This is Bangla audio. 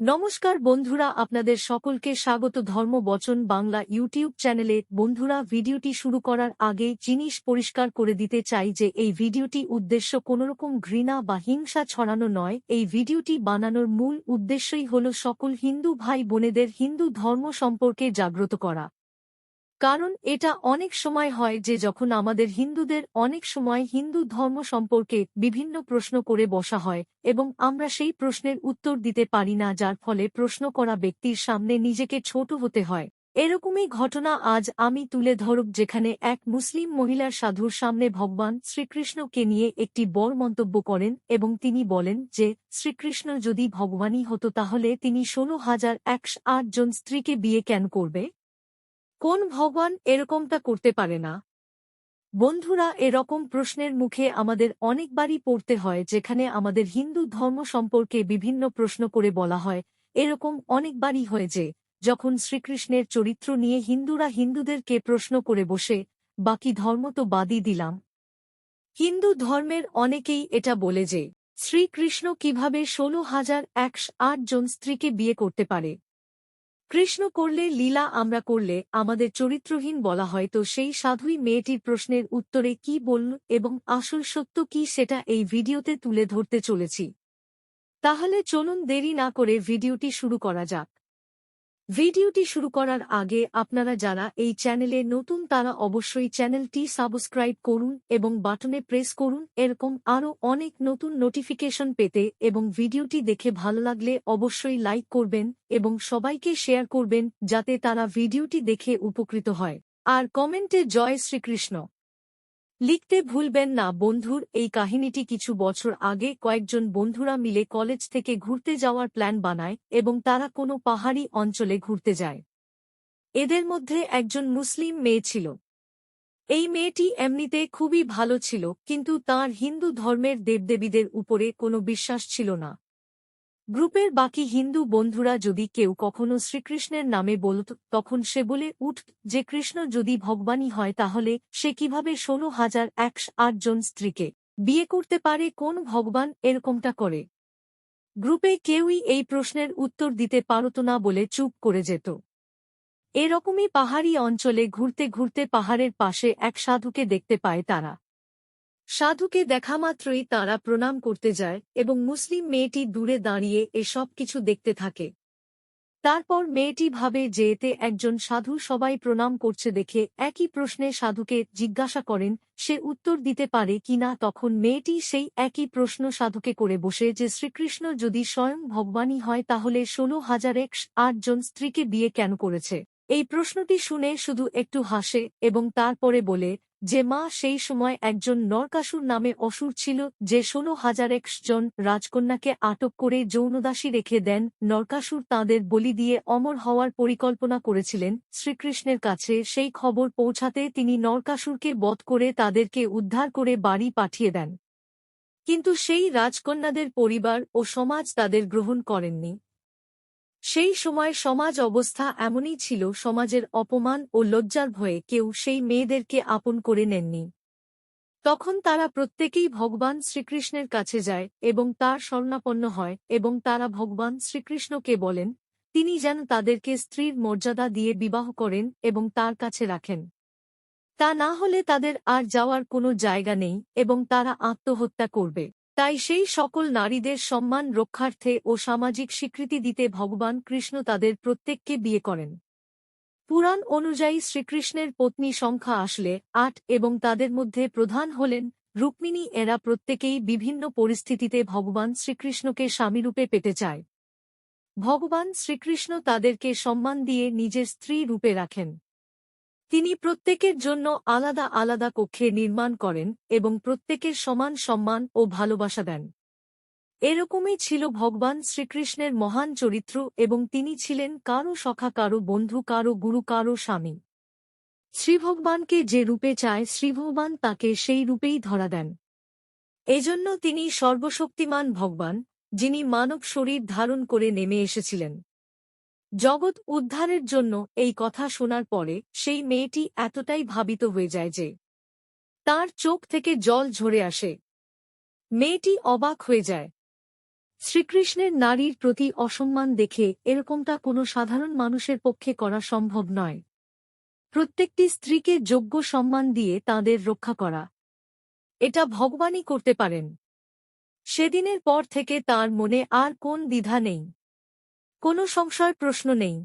নমস্কার বন্ধুরা, আপনাদের সকলকে স্বাগত। ধর্ম বচন বাংলা ইউটিউব চ্যানেলে বন্ধুরা, ভিডিওটি শুরু করার আগে জিনিস পরিষ্কার করে দিতে চাই যে এই ভিডিওটি উদ্দেশ্য কোনোরকম ঘৃণা বা হিংসা ছড়ানো নয়। এই ভিডিওটি বানানোর মূল উদ্দেশ্যই হল সকল হিন্দু ভাই বোনেদের হিন্দু ধর্ম সম্পর্কে জাগ্রত করা। কারণ এটা অনেক সময় হয় যে যখন আমাদের হিন্দুদের অনেক সময় হিন্দু ধর্ম সম্পর্কে বিভিন্ন প্রশ্ন করে বসা হয় এবং আমরা সেই প্রশ্নের উত্তর দিতে পারি না, যার ফলে প্রশ্ন করা ব্যক্তির সামনে নিজেকে ছোট হতে হয়। এরকমই ঘটনা আজ আমি তুলে ধরব যেখানে এক মুসলিম মহিলার সাধুর সামনে ভগবান শ্রীকৃষ্ণকে নিয়ে একটি বড় মন্তব্য করেন এবং তিনি বলেন যে, শ্রীকৃষ্ণ যদি ভগবানই হতো তাহলে তিনি ষোলো হাজার একশো আট জন স্ত্রীকে বিয়ে কেন করবে? কোন ভগবান এরকমটা করতে পারে না? বন্ধুরা, এরকম প্রশ্নের মুখে আমাদের অনেকবারই পড়তে হয়, যেখানে আমাদের হিন্দু ধর্ম সম্পর্কে বিভিন্ন প্রশ্ন করে বলা হয়। এরকম অনেকবারই হয় যে, যখন শ্রীকৃষ্ণের চরিত্র নিয়ে হিন্দুরা হিন্দুদেরকে প্রশ্ন করে বসে, বাকি ধর্ম তো বাদই দিলাম। হিন্দু ধর্মের অনেকেই এটা বলে যে, শ্রীকৃষ্ণ কীভাবে ষোলো হাজার একশ জন স্ত্রীকে বিয়ে করতে পারে? কৃষ্ণ করলে, লীলা আমরা করলে, আমাদের চরিত্রহীন বলা হয়। তো সেই সাধুই মেয়েটির প্রশ্নের উত্তরে কি বলল এবং আসল সত্য কি সেটা এই ভিডিওতে তুলে ধরতে চলেছি। তাহলে চলুন দেরি না করে ভিডিওটি শুরু করা যাক। ভিডিওটি শুরু করার আগে আপনারা যারা এই চ্যানেলে নতুন তারা অবশ্যই চ্যানেলটি সাবস্ক্রাইব করুন এবং বাটনে প্রেস করুন। এরকম আরও অনেক নতুন নোটিফিকেশন পেতে এবং ভিডিওটি দেখে ভালো লাগলে অবশ্যই লাইক করবেন এবং সবাইকে শেয়ার করবেন যাতে তারা ভিডিওটি দেখে উপকৃত হয়। আর কমেন্টে জয় শ্রীকৃষ্ণ। লিখতে ভুলবেন না বন্ধুর, এই কাহিনীটি কিছু বছর আগে কয়েকজন বন্ধুরা মিলে কলেজ থেকে ঘুরতে যাওয়ার প্ল্যান বানায় এবং তারা কোনো পাহাড়ি অঞ্চলে ঘুরতে যায়। এদের মধ্যে একজন মুসলিম মেয়ে ছিল। এই মেয়েটি এমনিতে খুবই ভালো ছিল, কিন্তু তার হিন্দু ধর্মের দেবদেবীদের উপরে কোনো বিশ্বাস ছিল না। গ্রুপের বাকি হিন্দু বন্ধুরা যদি কেউ কখনো শ্রীকৃষ্ণের নামে বলত, তখন সে বলে, উঠ, যে কৃষ্ণ যদি ভগবানই হয় তাহলে সে কীভাবে ষোলো হাজার একশ আটজন স্ত্রীকে বিয়ে করতে পারে, কোন ভগবান এরকমটা করে? গ্রুপে কেউই এই প্রশ্নের উত্তর দিতে পারত না বলে চুপ করে যেত। এরকমই পাহাড়ি অঞ্চলে ঘুরতে ঘুরতে পাহাড়ের পাশে এক সাধুকে দেখতে পায় তারা। সাধুকে দেখা মাত্রই তারা প্রণাম করতে যায় এবং মুসলিম মেয়েটি দূরে দাঁড়িয়ে এসব কিছু দেখতে থাকে। তারপর মেয়েটি ভাবে যে এতে একজন সাধু সবাই প্রণাম করছে দেখে একই প্রশ্নে সাধুকে জিজ্ঞাসা করেন, সে উত্তর দিতে পারে কিনা তখন মেয়েটি সেই একই প্রশ্ন সাধুকে করে বসে যে শ্রীকৃষ্ণ যদি স্বয়ং ভগবানই হয় তাহলে ষোলো হাজার একশ আট জন স্ত্রীকে বিয়ে কেন করেছে? এই প্রশ্নটি শুনে শুধু একটু হাসে এবং তারপরে বলে যে মা সেই সময় একজন নরকাসুর নামে অসুর ছিল, যে ষোলো হাজার জন রাজকন্যাকে আটক করে যৌনদাসী রেখে দেন, নরকাসুর তাঁদের বলি দিয়ে অমর হওয়ার পরিকল্পনা করেছিলেন, শ্রীকৃষ্ণের কাছে সেই খবর পৌঁছাতে তিনি নরকাসুরকে বধ করে তাদেরকে উদ্ধার করে বাড়ি পাঠিয়ে দেন। কিন্তু সেই রাজকন্যাদের পরিবার ও সমাজ তাদের গ্রহণ করেননি। সেই সময় সমাজ অবস্থা এমনই ছিল, সমাজের অপমান ও লজ্জার ভয়ে কেউ সেই মেয়েদেরকে আপন করে নেননি। তখন তারা প্রত্যেকেই ভগবান শ্রীকৃষ্ণের কাছে যায় এবং তার স্বর্ণাপন্ন হয় এবং তারা ভগবান শ্রীকৃষ্ণকে বলেন, তিনি যেন তাদেরকে স্ত্রীর মর্যাদা দিয়ে বিবাহ করেন এবং তার কাছে রাখেন। তা না হলে তাদের আর যাওয়ার কোনো জায়গা নেই এবং তারা আত্মহত্যা করবে। তাই সেই সকল নারীদের সম্মান রক্ষার্থে ও সামাজিক স্বীকৃতি দিতে ভগবান কৃষ্ণ তাদের প্রত্যেককে বিয়ে করেন। পুরাণ অনুযায়ী শ্রীকৃষ্ণের পত্নী সংখ্যা আসলে আট এবং তাদের মধ্যে প্রধান হলেন রুক্মিণী। এরা প্রত্যেকেই বিভিন্ন পরিস্থিতিতে ভগবান শ্রীকৃষ্ণকে স্বামীরূপে পেতে চায়। ভগবান শ্রীকৃষ্ণ তাদেরকে সম্মান দিয়ে নিজের স্ত্রী রূপে রাখেন। তিনি প্রত্যেকের জন্য আলাদা আলাদা কক্ষে নির্মাণ করেন এবং প্রত্যেকের সমান সম্মান ও ভালোবাসা দেন। এরকমই ছিল ভগবান শ্রীকৃষ্ণের মহান চরিত্র এবং তিনি ছিলেন কারও সখা, কারও বন্ধু, কারও গুরু, কারও স্বামী। শ্রীভগবানকে যে রূপে চায়, শ্রীভগবান তাকে সেই রূপেই ধরা দেন। এজন্য তিনি সর্বশক্তিমান ভগবান, যিনি মানব শরীর ধারণ করে নেমে এসেছিলেন। জগৎ উদ্ধারের জন্য এই কথা শোনার পরে সেই মেয়েটি এতটাই ভাবিত হয়ে যায় যে তার চোখ থেকে জল ঝরে আসে। মেয়েটি অবাক হয়ে যায়। শ্রীকৃষ্ণের নারীর প্রতি অসম্মান দেখে এরকমটা কোনো সাধারণ মানুষের পক্ষে করা সম্ভব নয়। প্রত্যেকটি স্ত্রীকে যোগ্য সম্মান দিয়ে তাদের রক্ষা করা। এটা ভগবানই করতে পারেন। সেদিনের পর থেকে তার মনে আর কোন দ্বিধা নেই। কোনো সংশয় প্রশ্ন নেই।